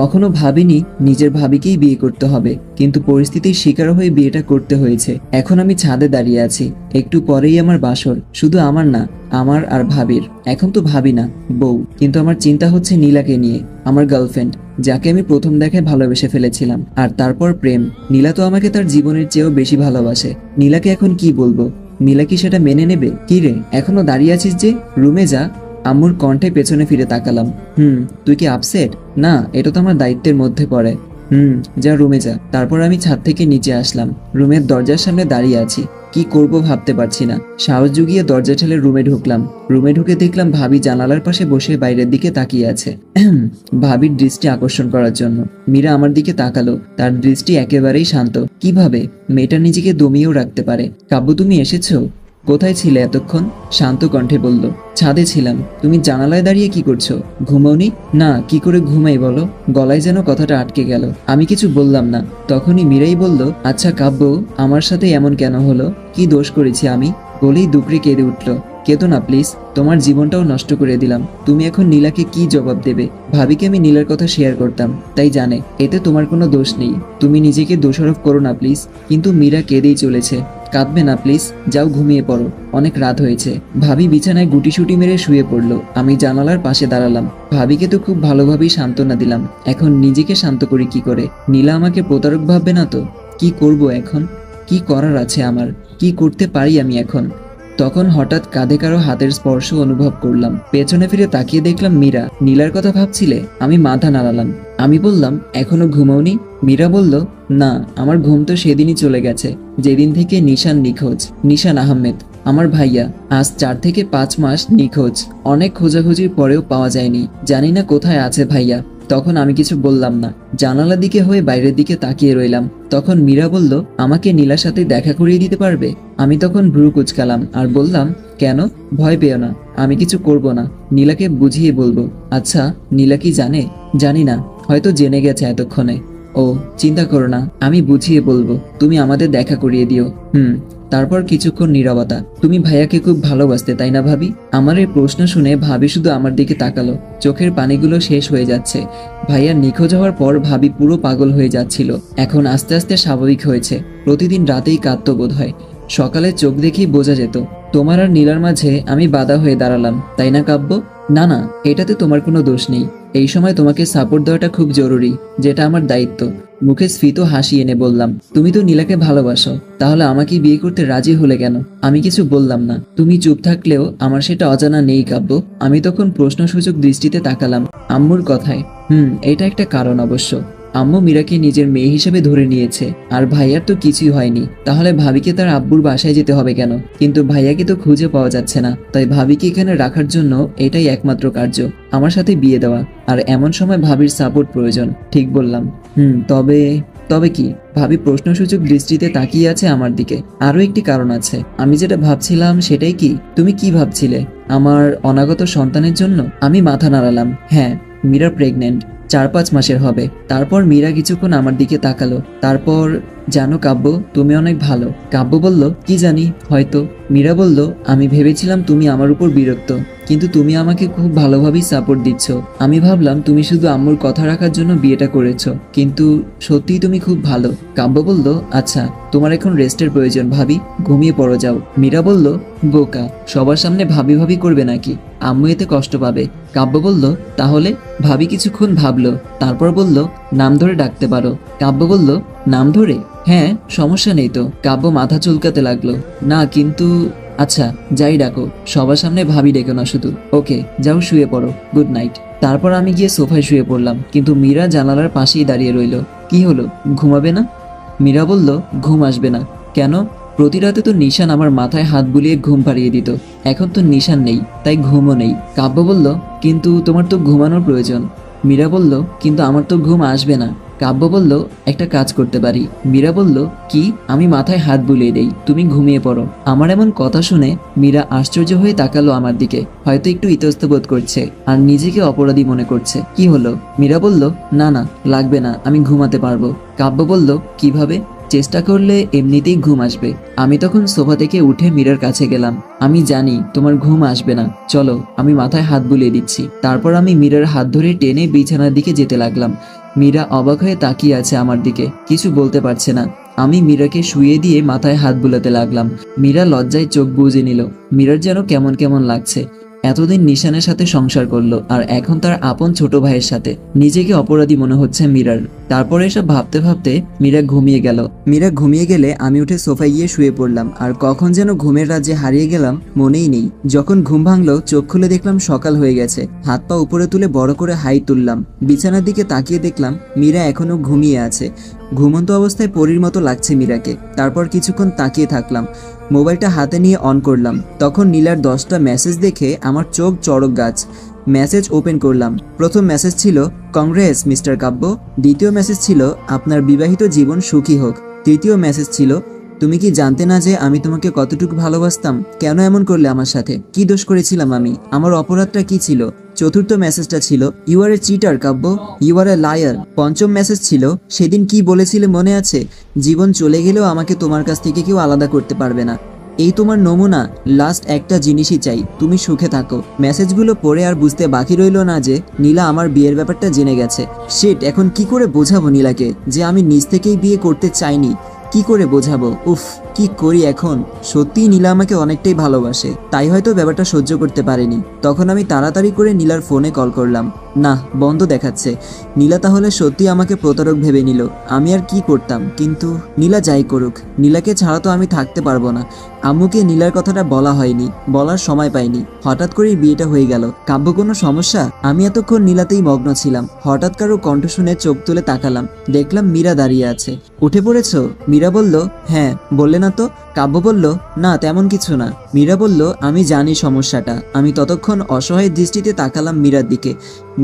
কখনো ভাবিনি নিজের ভাবিকেই বিয়ে করতে হবে, কিন্তু পরিস্থিতির শিকার হয়ে বিয়েটা করতে হয়েছে। এখন আমি ছাদে দাঁড়িয়ে আছি, একটু পরেই আমার বাসর, শুধু আমার না, আমার আর ভাবির। এখন তো ভাবি না, বউ, কিন্তু আমার চিন্তা হচ্ছে নীলাকে নিয়ে, আমার গার্লফ্রেন্ড যাকে আমি প্রথম দেখায় ভালোবেসে ফেলেছিলাম, আর তারপর প্রেম। নীলা তো আমাকে তার জীবনের চেয়েও বেশি ভালোবাসে। নীলাকে এখন কি বলব? নীলা কি সেটা মেনে নেবে? কি রে? এখনও দাঁড়িয়ে আছিস যে, রুমে যা। আম্মুর কণ্ঠে পেছনে ফিরে তাকালাম। হুম, তুই কি আপসেট? না, এটা তো আমার দায়িত্বের মধ্যে পড়ে। হুম, যা রুমে যা। তারপর আমি ছাদ থেকে নিচে আসলাম। রুমের দরজার সামনে দাঁড়িয়ে আছি। কি করব ভাবতে পারছি না। সাহস জুগিয়ে দরজা ঠেলে রুমে ঢুকলাম। রুমে ঢুকে দেখলাম ভাবি জানালার পাশে বসে বাইরের দিকে তাকিয়ে আছে। ভাবির দৃষ্টি আকর্ষণ করার জন্য। মীরা আমার দিকে তাকালো। তার দৃষ্টি একেবারেই শান্ত। কীভাবে? মেয়েটা নিজেকে দমিয়েও রাখতে পারে। কাব্য, তুমি এসেছ? কোথায় ছিলে এতক্ষণ? শান্ত কণ্ঠে বলল, ছাদে ছিলাম। তুমি জানালায় দাঁড়িয়ে কি করছ? ঘুমাওনি? না, কি করে ঘুমাই বলো? গলায় যেন কথাটা আটকে গেল। আমি কিছু বললাম না। তখনই মীরাই বলল আচ্ছা কাব্য, আমার সাথে এমন কেন হলো? কি দোষ করেছি আমি? বলেই দুকড়ে কেঁদে উঠল। কেতো না, প্লিজ। তোমার জীবনটাও নষ্ট করে দিলাম। তুমি এখন নীলাকে কি জবাব দেবে? ভাবিকে আমি নীলার কথা শেয়ার করতাম। তাই জানে, এতে তোমার কোনো দোষ নেই। তুমি নিজেকে দোষারোপ করো না, প্লিজ। কিন্তু মীরা কেঁদেই চলেছে। কাঁদবে না, প্লিজ। যাও ঘুমিয়ে পড়ো। অনেক রাত হয়েছে। ভাবি বিছানায় গুটিসুটি মেরে শুয়ে পড়ল। আমি জানালার পাশে দাঁড়ালাম। ভাবিকে তো খুব ভালোভাবেই সান্ত্বনা দিলাম। এখন নিজেকে শান্ত করি কি করে? নীলা আমাকে প্রতারক ভাববে না তো? কি করব এখন? কি করার আছে আমার? কি করতে পারি আমি এখন? তখন হঠাৎ কাঁধে কারও হাতের স্পর্শ অনুভব করলাম। পেছনে ফিরে তাকিয়ে দেখলাম মীরা। নীলার কথা ভাবছিলে? আমি মাথা নাড়ালাম। আমি বললাম, এখনও ঘুমাওনি? মীরা বলল, না, আমার ঘুম তো সেদিনই চলে গেছে, যেদিন থেকে নিশান নিখোঁজ। নিশান আহমেদ। আমার ভাইয়া, আজ চার থেকে পাঁচ মাস নিখোঁজ। অনেক খোঁজাখুঁজির পরেও পাওয়া যায়নি। জানি না কোথায় আছে ভাইয়া। তখন আমি কিছু বললাম না। জানালা দিকে হয়ে বাইরের দিকে তাকিয়ে রইলাম। তখন মীরা বলল, আমাকে নীলার সাথে দেখা করিয়ে দিতে পারবে? আমি তখন ভ্রু কুচকালাম আর বললাম, কেন? ভয় পেও না। আমি কিছু করব না। নীলাকে বুঝিয়ে বলব। আচ্ছা নীলা কি জানে? জানি না। হয়তো জেনে গেছে এতক্ষণে। ও চিন্তা করো না। আমি বুঝিয়ে বলব। তুমি আমাদের দেখা করিয়ে দিও। হুম। তারপর কিছুক্ষণ নীরবতা। তুমি ভাইয়াকে খুব ভালোবাসতে, তাই না ভাবি? আমার এই প্রশ্ন শুনে ভাবি শুধু আমার দিকে তাকালো। চোখের পানিগুলো শেষ হয়ে যাচ্ছে। ভাইয়া নিখোঁজ হওয়ার পর ভাবি পুরো পাগল হয়ে যাচ্ছিল। এখন আস্তে আস্তে স্বাভাবিক হয়েছে। প্রতিদিন রাতেই কাঁদতো বোধ হয়। সকালে চোখ দেখেই বোঝা যেত, তোমার আর নীলার মাঝে আমি বাধা হয়ে দাঁড়ালাম, তাই না কাব্য? না না, এটাতে তোমার কোনো দোষ নেই। এই সময় তোমাকে সাপোর্ট দেওয়াটা খুব জরুরি, যেটা আমার দায়িত্ব। মুখে স্ফীত হাসি এনে বললাম, তুমি তো নীলাকে ভালোবাসো, তাহলে আমাকে বিয়ে করতে রাজি হলে কেন? আমি কিছু বললাম না। তুমি চুপ থাকলেও আমার সেটা অজানা নেই, কাব্য। আমি তখন প্রশ্নসূচক দৃষ্টিতে তাকালাম, আম্মুর কথায়, হুম, এটা একটা কারণ অবশ্য। আম্মু মীরাকে নিজের মেয়ে হিসেবে ধরে নিয়েছে। আর ভাইয়ার তো কিছুই হয়নি। তাহলে ভাবিকে তার আব্বুর বাসায় যেতে হবে কেন? কিন্তু ভাইয়াকে তো খুঁজে পাওয়া যাচ্ছে না। তাই ভাবিকে এখানে রাখার জন্য এটাই একমাত্র কার্য, আমার সাথে বিয়ে দেওয়া। আর এমন সময় ভাবির সাপোর্ট প্রয়োজন, ঠিক বললাম। হুম, তবে তবে কি? ভাবি প্রশ্নসূচক দৃষ্টিতে তাকিয়ে আছে আমার দিকে। আরও একটি কারণ আছে। আমি যেটা ভাবছিলাম সেটাই কি? তুমি কি ভাবছিলে? আমার অনাগত সন্তানের জন্য আমি মাথা নাড়ালাম। হ্যাঁ মীরা প্রেগনেন্ট চার পাঁচ মাসের হবে। তারপর মীরা কিছুক্ষণ আমার দিকে তাকালো। তারপর জানো কাব্য, তুমি অনেক ভালো। কাব্য বলল, কি জানি, হয়তো। মীরা বলল, আমি ভেবেছিলাম তুমি আমার উপর বিরক্ত, কিন্তু তুমি আমাকে খুব ভালোভাবেই সাপোর্ট দিচ্ছ। আমি ভাবলাম, তুমি শুধু আম্মুর কথা রাখার জন্য বিয়েটা করেছ, কিন্তু সত্যিই তুমি খুব ভালো। কাব্য বলল আচ্ছা তোমার এখন রেস্টের প্রয়োজন, ভাবি। ঘুমিয়ে পড়ো, যাও। মীরা বলল, বোকা, সবার সামনে ভাবি ভাবি করবে নাকি? আম্মু এতে কষ্ট পাবে। কাব্য বলল, তাহলে? ভাবি কিছুক্ষণ ভাবলো, তারপর বলল, নাম ধরে ডাকতে পারো। কাব্য বলল, নাম ধরে? হ্যাঁ সমস্যা নেই তো। কাব্য মাথা চুলকাতে লাগল। না, কিন্তু আচ্ছা যাই ডাকো। সবার সামনে ভাবি ডেকো না শুধু। ওকে, যাও শুয়ে পড়ো। Good night. তারপর আমি গিয়ে সোফায় শুয়ে পড়লাম, কিন্তু মীরা জানালার পাশেই দাঁড়িয়ে রইল। কি হলো? ঘুমাবে না? মীরা বলল, ঘুম আসবে না। কেন? প্রতি রাতে তো নিশান আমার মাথায় হাত বুলিয়ে ঘুম পাড়িয়ে দিত। এখন তো নিশান নেই, তাই ঘুমও নেই। কাব্য বলল, কিন্তু তোমার তো ঘুমানোর প্রয়োজন। মীরা বলল, কিন্তু আমার তো ঘুম আসবে না। কাব্য বলল, একটা কাজ করতে পারি। মীরা বলল, কি? আমি মাথায় হাত বুলিয়ে দেই, তুমি ঘুমিয়ে পড়ো। আমার এমন কথা শুনে মীরা আশ্চর্য হয়ে তাকালো আমার দিকে, হয়তো একটু ইতস্ত বোধ করছে, আর নিজেকে অপরাধী মনে করছে। কি হলো? মীরা বলল, না না, লাগবে না, আমি ঘুমাতে পারব। কাব্য বলল, কীভাবে? চেষ্টা করলে এমনিতেই ঘুম আসবে। আমি তখন সোফা থেকে উঠে মীরার কাছে গেলাম। আমি জানি, তোমার ঘুম আসবে না। চলো, আমি মাথায় হাত বুলিয়ে দিচ্ছি। তারপর আমি মীরার হাত ধরে টেনে বিছানার দিকে যেতে লাগলাম। মীরা অবাক হয়ে তাকিয়ে আছে আমার দিকে। কিছু বলতে পারছে না। আমি মীরাকে শুয়ে দিয়ে মাথায় হাত বুলাতে লাগলাম। মীরা লজ্জায় চোখ বুজে নিল। মীরার যেন কেমন কেমন লাগছে। এতদিন নিশানের সাথে সংসার করল আর এখন তার আপন ছোট ভাইয়ের সাথে। নিজেকে অপরাধী মনে হচ্ছে মীরার। তারপরে এসব ভাবতে ভাবতে মীরা ঘুমিয়ে গেল। মীরা ঘুমিয়ে গেলে আমি উঠে সোফায় গিয়ে শুয়ে পড়লাম আর কখন যেন ঘুমের রাজ্যে হারিয়ে গেলাম মনেই নেই। যখন ঘুম ভাঙলো, চোখ খুলে দেখলাম সকাল হয়ে গেছে। হাত পা উপরে তুলে বড় করে হাই তুললাম। বিছানার দিকে তাকিয়ে দেখলাম মীরা এখনও ঘুমিয়ে আছে। ঘুমন্ত অবস্থায় পরীর মতো লাগছে মীরাকে। তারপর কিছুক্ষণ তাকিয়ে থাকলাম। মোবাইলটা হাতে নিয়ে অন করলাম। তখন নীলার দশটা মেসেজ দেখে আমার চোখ চড়ক গাছ। মেসেজ ওপেন করলাম। প্রথম মেসেজ ছিল কংগ্রেস মিস্টার কাব্য। দ্বিতীয় মেসেজ ছিল, আপনার বিবাহিত জীবন সুখী হোক। তৃতীয় মেসেজ ছিল তুমি কি জানতে না যে আমি তোমাকে কতটুকু ভালোবাসতাম? কেন এমন করলে আমার সাথে? কি দোষ করেছিলাম আমি? আমার অপরাধটা কি ছিল? চতুর্থ মেসেজটা ছিল you are a cheater Kabya. You are a liar পঞ্চম মেসেজ ছিল, সেদিন কি বলেছিলে মনে আছে? জীবন চলে গেলেও আমাকে তোমার কাছ থেকে কেউ আলাদা করতে পারবে না। এই তোমার নমুনা লাস্ট একটা জিনিসই চাই। তুমি সুখে থাকো। মেসেজগুলো পড়ে আর বুঝতে বাকি রইল না যে, নীলা আমার বিয়ের ব্যাপারটা জেনে গেছে। শিট এখন কি করে বোঝাবো নীলাকে যে আমি নিজ থেকেই বিয়ে করতে চাইনি? কি করে বোঝাবো? উফ, কি করি এখন? সত্যি নীলা আমাকে অনেকটাই ভালোবাসে। তাই হয়তো ব্যাপারটা সহ্য করতে পারেনি। তখন আমি তাড়াতাড়ি করে নীলার ফোনে কল করলাম। না, বন্ধ দেখাচ্ছে। নীলা তাহলে সত্যি আমাকে প্রতারক ভেবে নিল। আমি আর কি করতাম? কিন্তু নীলা যাই করুক, নীলাকে ছাড়া তো আমি থাকতে পারব না। আম্মুকে নীলার কথাটা বলা হয়নি, বলার সময় পাইনি। হঠাৎ করেই বিয়েটা হয়ে গেল। কাব্য, কোনো সমস্যা? আমি এতক্ষণ নীলাতেই মগ্ন ছিলাম। হঠাৎ কারও কণ্ঠ শুনে চোখ তুলে তাকালাম। দেখলাম মীরা দাঁড়িয়ে আছে। উঠে পড়েছ? মীরা বলল হ্যাঁ। বললে না তো? কাব্য বলল, না, তেমন কিছু না। মীরা বলল, আমি জানি সমস্যাটা। আমি ততক্ষণ অসহায় দৃষ্টিতে তাকালাম মীরার দিকে।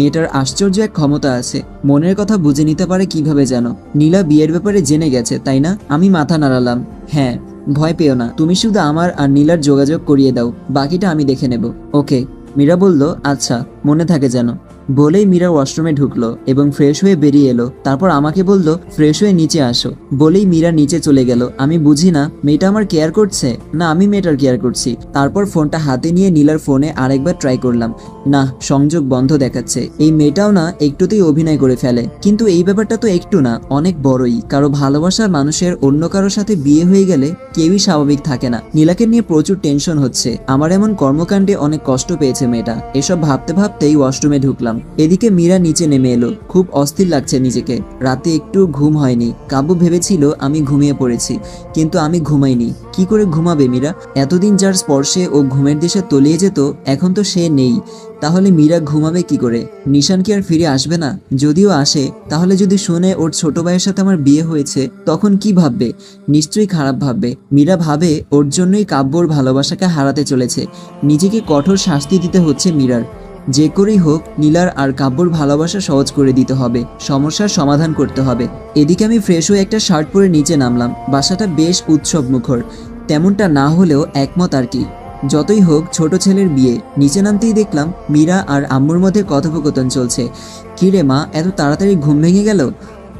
মেয়েটার আশ্চর্য এক ক্ষমতা আছে। মনের কথা বুঝে নিতে পারে কীভাবে যেন। নীলা বিয়ের ব্যাপারে জেনে গেছে, তাই না? আমি মাথা নাড়ালাম। হ্যাঁ ভয় পেও না। তুমি শুধু আমার আর নীলার যোগাযোগ করিয়ে দাও। বাকিটা আমি দেখে নেব। ওকে, মীরা বলল আচ্ছা মনে থাকে যেন। বলেই মীরা ওয়াশরুমে ঢুকলো এবং ফ্রেশ হয়ে বেরিয়ে এলো। তারপর আমাকে বলল, ফ্রেশ হয়ে নিচে আসো। বলেই মীরা নিচে চলে গেল। আমি বুঝি না, মেয়েটা আমার কেয়ার করছে? না, আমি মেয়েটার কেয়ার করছি। তারপর ফোনটা হাতে নিয়ে নীলার ফোনে আরেকবার ট্রাই করলাম। না, সংযোগ বন্ধ দেখাচ্ছে। এই মেয়েটাও না, একটুতেই অভিনয় করে ফেলে। কিন্তু এই ব্যাপারটা তো একটু না, অনেক বড়ই। কারও ভালোবাসার মানুষের অন্য কারোর সাথে বিয়ে হয়ে গেলে কেউই স্বাভাবিক থাকে না। নীলাকে নিয়ে প্রচুর টেনশন হচ্ছে। আমার এমন কর্মকাণ্ডে অনেক কষ্ট পেয়েছে মেয়েটা। এসব ভাবতে ভাবতেই ওয়াশরুমে ঢুকলাম। এদিকে মীরা নিচে নেমে এলো। খুব অস্থির লাগছে নিজেকে। রাতে একটু ঘুম হয়নি। কাব্য ভেবেছিল আমি ঘুমিয়ে পড়েছি, কিন্তু আমি ঘুমাইনি। কি করে ঘুমাবে মীরা? এতদিন যার স্পর্শে ও ঘুমের দেশে তলিয়ে যেত, এখন তো সে নেই। তাহলে মীরা ঘুমাবে কি করে? নিশান কি আর ফিরে আসবে না? যদিও আসে, তাহলে যদি শুনে ওর ছোট ভাইয়ের সাথে আমার বিয়ে হয়েছে, তখন কি ভাববে? নিশ্চয়ই খারাপ ভাববে। মীরা ভাবে ওর জন্যই কাব্যর ভালোবাসাকে হারাতে চলেছে। নিজেকে কঠোর শাস্তি দিতে হচ্ছে মীরার। যে করেই হোক, নীলার আর কাব্যর ভালোবাসা সহজ করে দিতে হবে, সমস্যার সমাধান করতে হবে। এদিকে আমি ফ্রেশ হয়ে একটা শার্ট পরে নিচে নামলাম। বাসাটা বেশ উৎসব মুখর তেমনটা না হলেও একমত আর কি। যতই হোক, ছোট ছেলের বিয়ে। নিচে নামতেই দেখলাম, মীরা আর আম্মুর মধ্যে কথোপকথন চলছে। কি রে মা, এত তাড়াতাড়ি ঘুম ভেঙে গেল?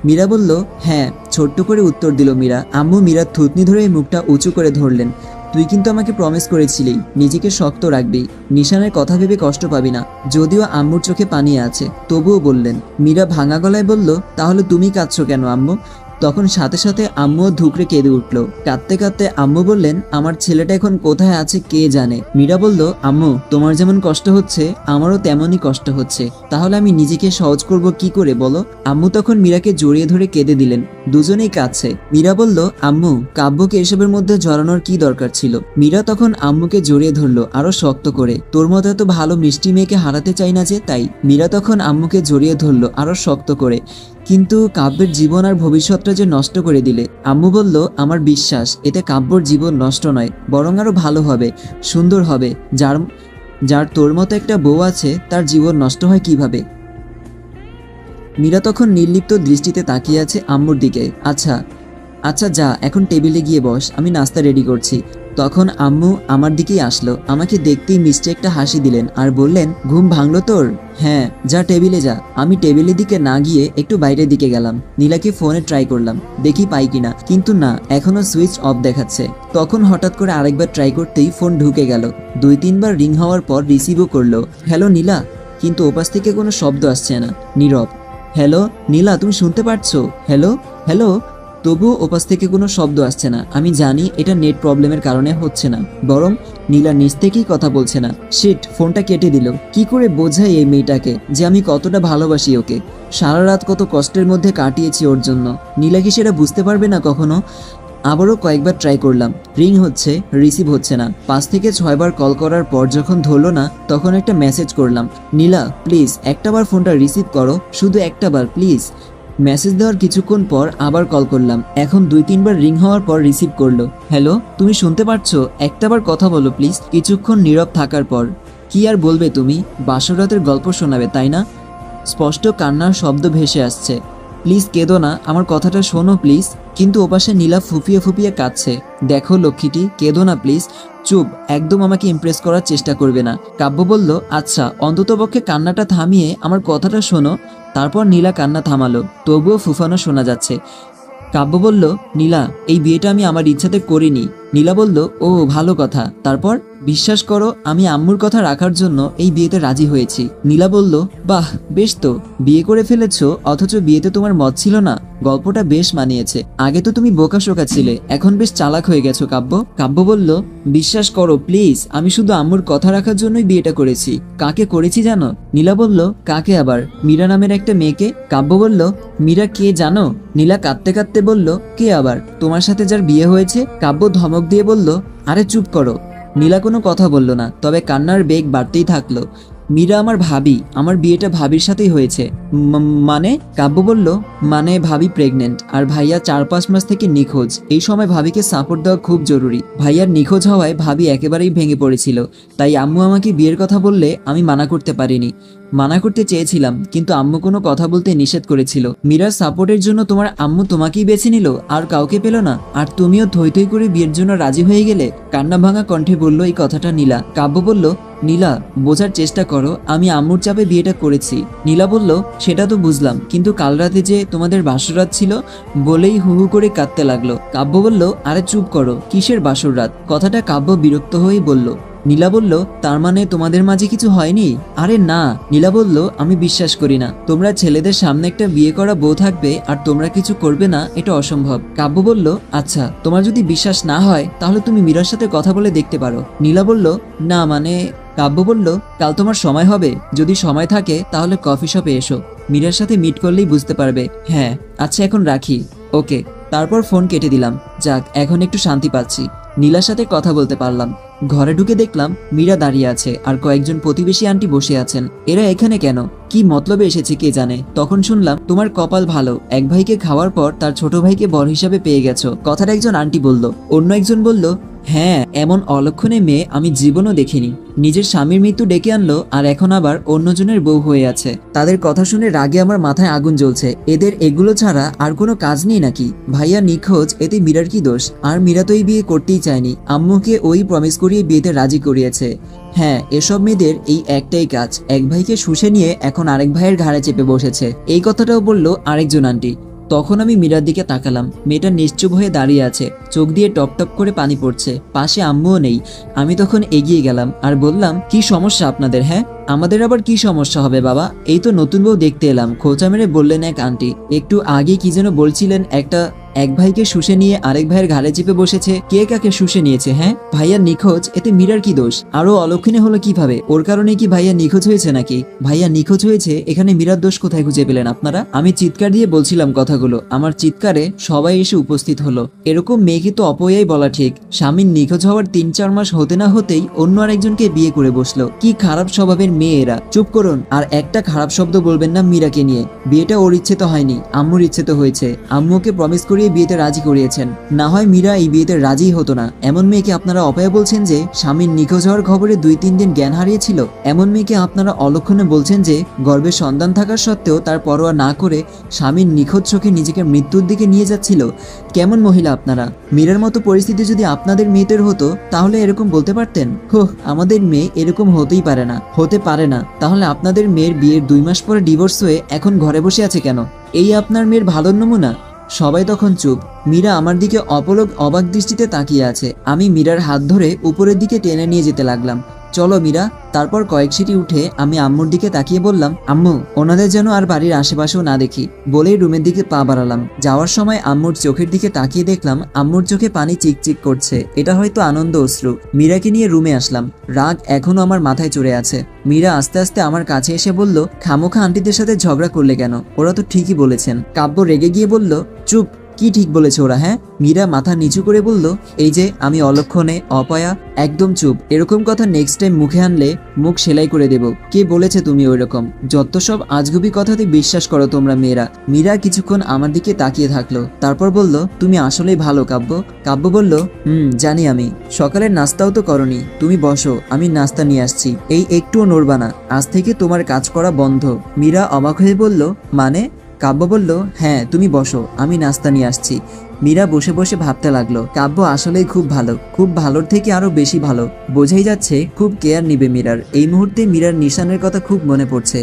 মীরা বলল হ্যাঁ। ছোট্ট করে উত্তর দিল মীরা। আম্মু মীরার থুতনি ধরে মুখটা উঁচু করে ধরলেন। তুই কিন্তু আমাকে প্রমিস করেছিলি, নিজেকে শক্ত রাখবি। নিশানের কথা ভেবে কষ্ট পাবি না। যদিও আম্মুর চোখে পানি আছে, তবুও বললেন। মীরা ভাঙা গলায় বলল, তাহলে তুমি কাঁদছো কেন আম্মু? তখন সাথে সাথে আম্মুও ধুকরে কেঁদে উঠল। কাঁদতে কাঁদতে আম্মু বললেন, আমার ছেলেটা এখন কোথায় আছে কে জানে? মীরা বলল, আম্মু, তোমার যেমন কষ্ট হচ্ছে, আমারও তেমনই কষ্ট হচ্ছে। তাহলে আমি নিজেকে সহজ করব কি করে, বলো? আম্মু তখন মীরাকে জড়িয়ে ধরে কেঁদে দিলেন। দুজনেই কাঁদছে। মীরা বলল, আম্মু, কাব্যকে এসবের মধ্যে জড়ানোর কি দরকার ছিল? মীরা তখন আম্মুকে জড়িয়ে ধরলো আরও শক্ত করে। তোর মতো এত ভালো মিষ্টি মেয়েকে হারাতে চাই না যে, তাই? মীরা তখন আম্মুকে জড়িয়ে ধরলো আরও শক্ত করে। কিন্তু কাব্যের জীবন আর ভবিষ্যৎটা যে নষ্ট করে দিলে। আম্মু বলল, আমার বিশ্বাস, এতে কাব্যর জীবন নষ্ট নয়, বরং আরও ভালো হবে, সুন্দর হবে। যার যার তোর মতো একটা বউ আছে, তার জীবন নষ্ট হয় কীভাবে? মীরা তখন নির্লিপ্ত দৃষ্টিতে তাকিয়ে আছে আম্মুর দিকে। আচ্ছা আচ্ছা যা, এখন টেবিলে গিয়ে বস, আমি নাস্তা রেডি করছি। তখন আম্মু আমার দিকেই আসলো। আমাকে দেখতেই মিষ্টি একটা হাসি দিলেন আর বললেন, ঘুম ভাঙলো তোর? হ্যাঁ যা টেবিলে যা। আমি টেবিলের দিকে না গিয়ে একটু বাইরের দিকে গেলাম। নীলাকে ফোনে ট্রাই করলাম। দেখি পাই কিনা। কিন্তু না, এখনও সুইচ অফ দেখাচ্ছে। তখন হঠাৎ করে আরেকবার ট্রাই করতেই ফোন ঢুকে গেল। দুই, তিনবার রিং হওয়ার পর রিসিভও করল। হ্যালো, নীলা? কিন্তু ওপাশ থেকে কোনো শব্দ আসছে না। নীরব। হ্যালো, নীলা, তুমি শুনতে পারছ? Hello hello? তবুও ওপাশ থেকে কোনো শব্দ আসছে না। আমি জানি এটা নেট প্রবলেমের কারণে হচ্ছে না। বরং নীলা নিজ থেকেই কথা বলছে না। শিট, ফোনটা কেটে দিল। কি করে বোঝাই এই মেয়েটাকে যে আমি কতটা ভালোবাসি ওকে? সারা রাত কত কষ্টের মধ্যে কাটিয়েছি ওর জন্য। নীলা কি সেটা বুঝতে পারবে না কখনো? আবারও কয়েকবার ট্রাই করলাম। রিং হচ্ছে রিসিভ হচ্ছে না। পাঁচ থেকে ছয়বার কল করার পর যখন ধরলো না, তখন একটা মেসেজ করলাম। নীলা প্লিজ একটাবার ফোনটা রিসিভ করো। শুধু একটাবার প্লিজ মেসেজ দেওয়ার কিছুক্ষণ পর আবার কল করলাম। এখন দুই, তিনবার রিং হওয়ার পর রিসিভ করল। হ্যালো, তুমি শুনতে পারছ? একটাবার কথা বলো, প্লিজ। কিছুক্ষণ নীরব থাকার পর। কি আর বলবে তুমি? বাসরাতের গল্প শোনাবে, তাই না? স্পষ্ট কান্নার শব্দ ভেসে আসছে। প্লিজ কেঁদো না, আমার কথাটা শোনো, প্লিজ। কিন্তু ওপাশে নীলা ফুপিয়ে ফুপিয়ে কাঁদছে। দেখো লক্ষ্মীটি, কেঁদো না, প্লিজ। চুপ, একদম আমাকে ইমপ্রেস করার চেষ্টা করবে না। কাব্য বলল আচ্ছা অন্ততপক্ষে কান্নাটা থামিয়ে আমার কথাটা শোনো। তারপর নীলা কান্না থামালো, তবুও ফুফানো শোনা যাচ্ছে। কাব্য বলল, নীলা, এই বিয়েটা আমি আমার ইচ্ছাতে করিনি। নীলা বলল, ও, ভালো কথা। তারপর, বিশ্বাস করো, আমি আম্মুর কথা রাখার জন্য এই বিয়েতে রাজি হয়েছি। নীলা বলল, বাহ, বেশ তো। বিয়ে করে ফেলেছো, অথচ বিয়েতে তোমার মত ছিল না। গল্পটা বেশ মানিয়েছে। আগে তো তুমি বোকা শোকা ছিলে, এখন বেশ চালাক হয়ে গেছো, কাব্য। কাব্য বলল, বিশ্বাস করো, প্লিজ, আমি শুধু আম্মুর কথা রাখার জন্যই বিয়েটা করেছি। কাকে করেছি জানো? নীলা বলল, কাকে আবার? মীরা নামের একটা মেয়েকে? কাব্য বলল, মীরা কে জানো? নীলা কাঁদতে কাঁদতে বলল, কে আবার? তোমার সাথে যার বিয়ে হয়েছে? কাব্য ধমক দিয়ে বলল, আরে চুপ করো। নীলা কোনো কথা বলল না, তবে কান্নার বেগ বাড়তেই থাকল। মীরা আমার ভাবি, আমার বিয়েটা ভাবির সাথেই হয়েছে। মানে? কাব্য বলল মানে ভাবি প্রেগনেন্ট আর ভাইয়া চার পাঁচ মাস থেকে নিখোঁজ। এই সময় ভাবিকে সাপোর্ট দেওয়া খুব জরুরি। ভাইয়ার নিখোঁজ হওয়ায় ভাবি একেবারেই ভেঙে পড়েছিল। তাই আম্মু আমাকে বিয়ের কথা বললে আমি মানা করতে পারিনি। মানা করতে চেয়েছিলাম, কিন্তু আম্মু কোনো কথা বলতে নিষেধ করেছিল। মীরার সাপোর্টের জন্য তোমার আম্মু তোমাকেই বেছে নিল, আর কাউকে পেল না। আর তুমিও থই থই করে বিয়ের জন্য রাজি হয়ে গেলে? কান্না ভাঙা কণ্ঠে বলল এই কথাটা নীলা। কাব্য বলল, নীলা, বোঝার চেষ্টা করো, আমি আম্মুর চাপে বিয়েটা করেছি। নীলা বলল, সেটা তো বুঝলাম, কিন্তু কাল রাতে যে তোমাদের বাসরাত ছিল, বলেই হু হু করে কাঁদতে লাগল। কাব্য বলল, আরে চুপ করো, কিসের বাসর রাত? কথাটা কাব্য বিরক্ত হয়েই বলল নীলা বলল, তার মানে তোমাদের মাঝে কিছু হয়নি? আরে না, নীলা বলল, আমি বিশ্বাস করি না। তোমরা ছেলেদের সামনে একটা বিয়ে করা বউ থাকবে আর তোমরা কিছু করবে না, এটা অসম্ভব। কাব্য বলল আচ্ছা তোমার যদি বিশ্বাস না হয়, তাহলে তুমি মীরার সাথে কথা বলে দেখতে পারো। নীলা বলল, না মানে? কাব্য বলল, কাল তোমার সময় হবে। যদি সময় থাকে, তাহলে কফি শপে এসো। মীরার সাথে মিট করলেই বুঝতে পারবে। হ্যাঁ আচ্ছা এখন রাখি। ওকে। তারপর ফোন কেটে দিলাম। যাক, এখন একটু শান্তি পাচ্ছি। নীলার সাথে কথা বলতে পারলাম। ঘরে ঢুকে দেখলাম মীরা দাঁড়িয়ে আছে আর কয়েকজন প্রতিবেশী আন্টি বসে আছেন। এরা এখানে কেন? কি মতলবে এসেছে কে জানে? তখন শুনলাম, তোমার কপাল ভালো। এক ভাইকে খাওয়ার পর তার ছোট ভাইকে বর হিসাবে পেয়ে গেছো। কথার একজন আন্টি বলল। অন্য একজন বলল হ্যাঁ এমন অলক্ষণে মেয়ে আমি জীবনও দেখিনি। নিজের স্বামীর মৃত্যু ডেকে আনলো আর এখন আবার অন্যজনের বউ হয়ে আছে। তাদের কথা শুনে রাগে আমার মাথায় আগুন জ্বলছে। এদের এগুলো ছাড়া আর কোনো কাজ নেই নাকি? ভাইয়া নিখোঁজ, এতে মীরার কি দোষ? আর মীরা তো এই বিয়ে করতেই চায়নি। আম্মুকে ওই প্রমিস করিয়ে বিয়েতে রাজি করিয়েছে। হ্যাঁ এসব মেয়েদের এই একটাই কাজ। এক ভাইকে শুষে নিয়ে এখন আরেক ভাইয়ের ঘাড়ে চেপে বসেছে। এই কথাটাও বলল আরেকজন আন্টি। তখন আমি মীরার দিকে তাকালাম। মেয়েটা নিশ্চুপ হয়ে দাঁড়িয়ে আছে। চোখ দিয়ে টপ টপ করে পানি পড়ছে। পাশে আম্মুও নেই। আমি তখন এগিয়ে গেলাম আর বললাম, কি সমস্যা আপনাদের হ্যাঁ? আমাদের আবার কি সমস্যা হবে বাবা? এই তো নতুন বউ দেখতে এলাম। খোঁচা মেরে বললেন এক আন্টি, একটু আগে কি যেন বলছিলেন একটা এক ভাইকে শুষে নিয়ে আরেক ভাইয়ের ঘাড়ে চেপে বসেছে। কে কাকে শুষে নিয়েছে হ্যাঁ? ভাইয়া নিখোঁজ, এতে মীরার কি দোষ? আরও অলক্ষণে হলো কীভাবে? ওর কারণে কি ভাইয়া নিখোঁজ হয়েছে নাকি? ভাইয়া নিখোঁজ হয়েছে, এখানে মীরার দোষ কোথায় খুঁজে পেলেন আপনারা? আমি চিৎকার দিয়ে বলছিলাম কথাগুলো। আমার চিৎকারে সবাই এসে উপস্থিত হলো। এরকম মেয়েকে তো অপয়াই বলা ঠিক। স্বামীর নিখোঁজ হওয়ার তিন চার মাস হতে না হতেই অন্য আরেকজনকে বিয়ে করে বসল। কি খারাপ স্বভাবের মেয়ে এরা। চুপ করুন। আর একটা খারাপ শব্দ বলবেন না মীরাকে নিয়ে। বিয়েটা ওর ইচ্ছে তো হয়নি, আম্মুর ইচ্ছে তো হয়েছে। আম্মুকে প্রমিস করিয়ে বিয়েতে রাজি করিয়েছেন। না হয় মীরা এই বিয়েতে রাজি হতো না। এমন মেয়েকে আপনারা অপয়া বলছেন যে, স্বামীর নিখোঁজ হওয়ার খবরে দুই তিন দিন জ্ঞান হারিয়েছিল। এমন মেয়েকে আপনারা অলক্ষণে বলছেন যে, গর্ভে সন্তান থাকার সত্ত্বেও তার পরোয়া না করে স্বামীর নিখোঁজ চোখে নিজেকে মৃত্যুর দিকে নিয়ে যাচ্ছিল। কেমন মহিলা আপনারা? মীরার মতো পরিস্থিতি যদি আপনাদের মেয়েদের হতো, তাহলে এরকম বলতে পারতেন? হো আমাদের মেয়ে এরকম হতেই পারে না। হতে পারে না। তাহলে আপনাদের মেয়ের বিয়ের দুই মাস পরে ডিভোর্স হয়ে এখন ঘরে বসে আছে কেন? এই আপনার মেয়ের ভালো নমুনা? সবাই তখন চুপ। মীরা আমার দিকে অপলক অবাক দৃষ্টিতে তাকিয়ে আছে। আমি মীরার হাত ধরে উপরের দিকে টেনে নিয়ে যেতে লাগলাম। চলো মীরা, তারপর কয়েক সিটি উঠে আমি আম্মুর দিকে তাকিয়ে বললাম, আম্মু, ওনাদের যেন আর বাড়ির আশেপাশেও না দেখি। বলেই রুমের দিকে পা বাড়ালাম। যাওয়ার সময় আম্মুর চোখের দিকে তাকিয়ে দেখলাম, আম্মুর চোখে পানি চিকচিক করছে। এটা হয়তো আনন্দ অশ্রু। মীরাকে নিয়ে রুমে আসলাম। রাগ এখনও আমার মাথায় চড়ে আছে। মীরা আস্তে আস্তে আমার কাছে এসে বলল, খামোখা আন্টিদের সাথে ঝগড়া করলে কেন? ওরা তো ঠিকই বলেছেন। কাব্য রেগে গিয়ে বলল, চুপ কি ঠিক বলেছে ওরা হ্যাঁ? মীরা মাথা নিচু করে বলল, এই যে, আমি অলক্ষণে, অপয়া, একদম চুপ। এরকম কথা নেক্সট টাইম মুখে আনলে মুখ সেলাই করে দেব। কে বলেছে তুমি ওই রকম যত সব আজগুবি কথাতে বিশ্বাস করো তোমরা মেয়েরা। মীরা কিছুক্ষণ আমার দিকে তাকিয়ে থাকল। তারপর বলল, তুমি আসলেই ভালো, কাব্য। কাব্য বলল, হুম, জানি আমি। সকালের নাস্তাও তো করনি। তুমি বসো, আমি নাস্তা নিয়ে আসছি। এই একটুও নড়বা না। আজ থেকে তোমার কাজ করা বন্ধ। মীরা অবাক হয়ে বলল মানে? কাব্য বলল হ্যাঁ তুমি বসো, আমি নাস্তা নিয়ে আসছি। মীরা বসে বসে ভাবতে লাগল, কাব্য আসলেই খুব ভালো, খুব ভালোর থেকে আরও বেশি ভালো। বোঝাই যাচ্ছে, খুব কেয়ার নিবে মীরার। এই মুহূর্তে মীরার নিশানের কথা খুব মনে পড়ছে।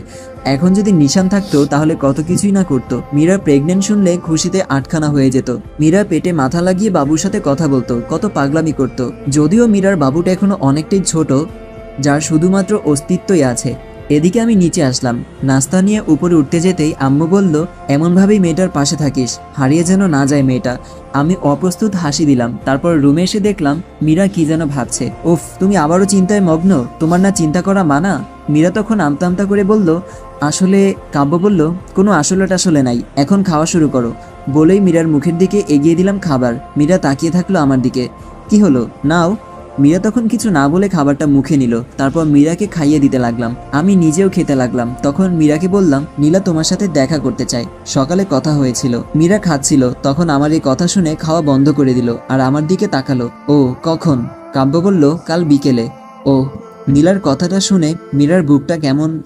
এখন যদি নিশান থাকতো, তাহলে কত কিছুই না করতো। মীরা প্রেগনেন্ট শুনলে খুশিতে আটখানা হয়ে যেত। মীরা পেটে মাথা লাগিয়ে বাবুর সাথে কথা বলতো, কত পাগলামি করতো। যদিও মীরার বাবুটা এখনও অনেকটাই ছোট, যার শুধুমাত্র অস্তিত্বই আছে। এদিকে আমি নিচে আসলাম। নাস্তা নিয়ে উপরে উঠতে যেতেই আম্মু বলল, এমনভাবেই মেয়েটার পাশে থাকিস। হারিয়ে যেন না যায় মেয়েটা। আমি অপ্রস্তুত হাসি দিলাম। তারপর রুমে এসে দেখলাম, মীরা কি যেন ভাবছে। ওফ তুমি আবারও চিন্তায় মগ্ন? তোমার না চিন্তা করা মানা? মীরা তখন আমতা আমতা করে বলল, আসলে, কাব্য বলল, কোনো আসলে টাসলে নাই। এখন খাওয়া শুরু করো। বলেই মীরার মুখের দিকে এগিয়ে দিলাম খাবার। মীরা তাকিয়ে থাকল আমার দিকে। কি হলো? নাও। মীরা তখন কিছু না বলে খাবারটা মুখে নিল। তারপর মীরাকে খাইয়ে দিতে লাগলাম। আমি নিজেও খেতে লাগলাম। তখন মীরাকে বললাম, নীলা তোমার সাথে দেখা করতে চাই সকালে কথা হয়েছিল। মীরা খাচ্ছিল। তখন আমার এই কথা শুনে খাওয়া বন্ধ করে দিল আর আমার দিকে তাকালো। ও, কখন? কাব্য বলল, কাল বিকেলে। ও। নীলার কথাটা শুনে মীরার বুকটা কেমন